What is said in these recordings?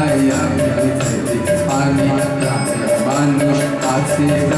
তাই আমি আমি মানুষ আছে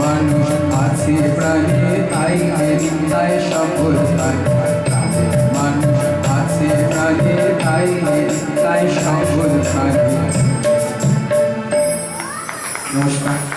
মানুষ আছে, প্রাণী তাই তাই সফল, তাই মানুষ আছে, প্রাণী তাই তাই সফল, তাই নমস্কার।